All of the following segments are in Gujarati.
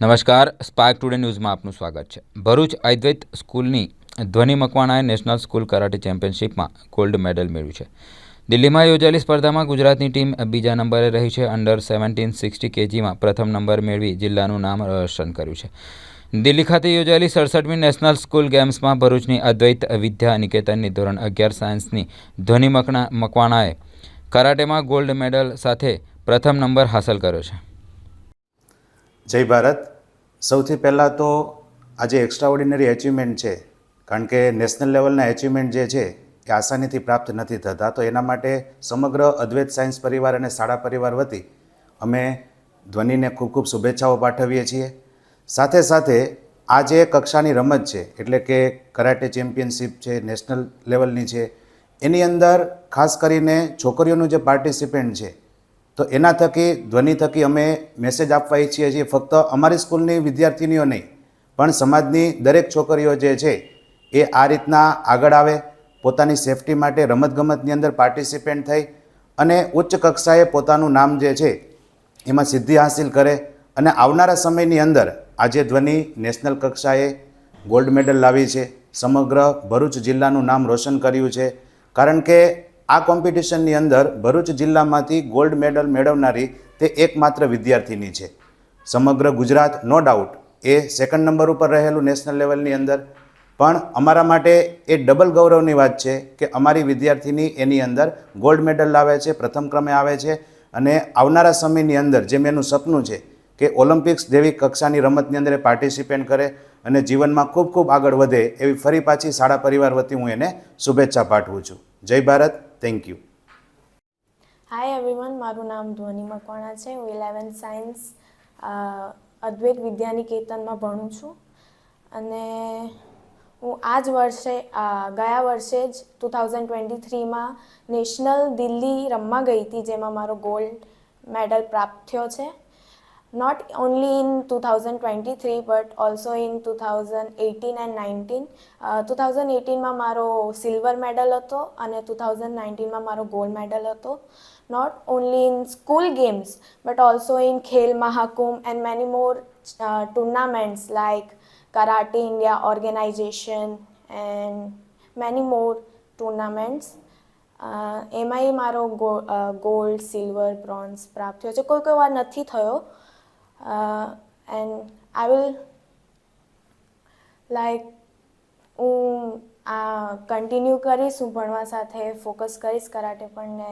નમસ્કાર સ્પાર્ક ટુડે ન્યૂઝમાં આપનું સ્વાગત છે. ભરૂચ અદ્વૈત સ્કૂલની ધ્વનિ મકવાણાએ નેશનલ સ્કૂલ કરાટે ચેમ્પિયનશિપમાં ગોલ્ડ મેડલ મેળવ્યું છે. દિલ્હીમાં યોજાયેલી સ્પર્ધામાં ગુજરાતની ટીમ બીજા નંબરે રહી છે. અંડર સેવન્ટીન સિક્સટી કેજીમાં પ્રથમ નંબર મેળવી જિલ્લાનું નામ રોશન કર્યું છે. દિલ્હી ખાતે યોજાયેલી સડસઠમી નેશનલ સ્કૂલ ગેમ્સમાં ભરૂચની અદ્વૈત વિદ્યા નિકેતનની ધોરણ અગિયાર સાયન્સની ધ્વનિ મકણા, મકવાણાએ કરાટેમાં ગોલ્ડ મેડલ સાથે પ્રથમ નંબર હાંસલ કર્યો છે. જય ભારત. સૌથી પહેલાં તો આજે એક્સ્ટ્રા ઓર્ડિનરી એચિવમેન્ટ છે, કારણ કે નેશનલ લેવલના એચિવમેન્ટ જે છે, એ આસાનીથી પ્રાપ્ત નથી થતા. તો એના માટે સમગ્ર અદ્વૈત સાયન્સ પરિવાર અને શાળા પરિવાર વતી અમે ધ્વનિને ખૂબ ખૂબ શુભેચ્છાઓ પાઠવીએ છીએ. સાથે સાથે આ જે કક્ષાની રમત છે, એટલે કે કરાટે ચેમ્પિયનશિપ છે નેશનલ લેવલની છે, એની અંદર ખાસ કરીને છોકરીઓનું જે પાર્ટિસિપેન્ટ છે તો એના થકી, ધ્વનિ થકી અમે મેસેજ આપવા ઈચ્છીએ છીએ ફક્ત અમારી સ્કૂલની વિદ્યાર્થીનીઓ નહીં, પણ સમાજની દરેક છોકરીઓ જે છે, એ આ રીતના આગળ આવે, પોતાની સેફટી માટે રમતગમતની અંદર પાર્ટિસિપેન્ટ થઈ અને ઉચ્ચ કક્ષાએ પોતાનું નામ જે છે, એમાં સિદ્ધિ હાંસિલ કરે અને આવનારા સમયની અંદર આજે ધ્વનિ નેશનલ કક્ષાએ ગોલ્ડ મેડલ લાવી છે. સમગ્ર ભરૂચ જિલ્લાનું નામ રોશન કર્યું છે. કારણ કે આ કોમ્પિટિશનની અંદર ભરૂચ જિલ્લામાંથી ગોલ્ડ મેડલ મેળવનારી તે એકમાત્ર વિદ્યાર્થીની છે. સમગ્ર ગુજરાત, નો ડાઉટ એ સેકન્ડ નંબર ઉપર રહેલું નેશનલ લેવલની અંદર. પણ અમારા માટે એ ડબલ ગૌરવની વાત છે કે અમારી વિદ્યાર્થીની એની અંદર ગોલ્ડ મેડલ લાવે છે, પ્રથમ ક્રમે આવે છે. અને આવનારા સમયની અંદર જેમ એનું સપનું છે કે ઓલિમ્પિક્સ જેવી કક્ષાની રમતની અંદર પાર્ટિસિપેટ કરે અને જીવનમાં ખૂબ ખૂબ આગળ વધે એવી ફરી પાછી શાળા પરિવાર વતી હું એને શુભેચ્છા પાઠવું છું. જય Bharat. Thank you hi everyone મારું નામ ધ્વનિ મકવાણા છે. હું ઇલેવન્થ સાયન્સ અદ્વૈત વિદ્યાનિકેતનમાં ભણું છું. અને હું આ જ વર્ષે ગયા વર્ષે જ ટુ થાઉઝન્ડ ટ્વેન્ટી થ્રીમાં નેશનલ દિલ્હી રમવા ગઈ હતી, જેમાં મારો ગોલ્ડ મેડલ પ્રાપ્ત થયો છે. Not only in two thousand also three but and in two thousand eighteen and nineteen two thousand એટીનમાં મારો સિલ્વર મેડલ હતો અને ટુ થાઉઝન્ડ નાઇન્ટીનમાં મારો ગોલ્ડ મેડલ હતો. Not only in school games but also in Khel Mahakumbh and many more tournaments like karate India organisation and many more tournaments એમાંય મારો ગોલ્ડ સિલ્વર બ્રોન્ઝ પ્રાપ્ત થયો છે. કોઈ કોઈ વાર નથી થયો એન્ડ આઈ વિલ લાઈક હું, આ કન્ટિન્યુ કરીશ, હું ભણવા સાથે ફોકસ કરીશ, કરાટે પણ ને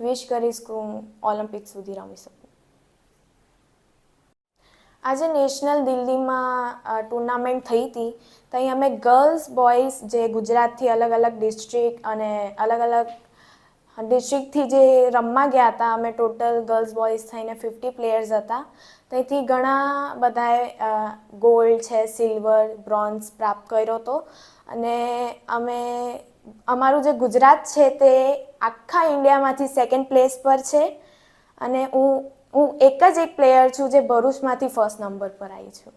વિશ કરીશ કે હું ઓલિમ્પિક સુધી રમી શકું. આજે નેશનલ દિલ્હીમાં ટુર્નામેન્ટ થઈ હતી ત્યાં અમે ગર્લ્સ બોયઝ જે ગુજરાતથી અલગ અલગ ડિસ્ટ્રિક્ટ અને અલગ અલગ ડિસ્ટ્રિક્ટથી જે રમવા ગયા હતા, અમે ટોટલ ગર્લ્સ બોયઝ થઈને ફિફ્ટી પ્લેયર્સ હતા. ત્યાંથી ઘણા બધાએ ગોલ્ડ છે સિલ્વર બ્રોન્ઝ પ્રાપ્ત કર્યો હતો. અને અમે, અમારું જે ગુજરાત છે તે આખા ઇન્ડિયામાંથી સેકન્ડ પ્લેસ પર છે. અને હું હું એક જ એક પ્લેયર છું જે ભરૂચમાંથી ફર્સ્ટ નંબર પર આવી છું.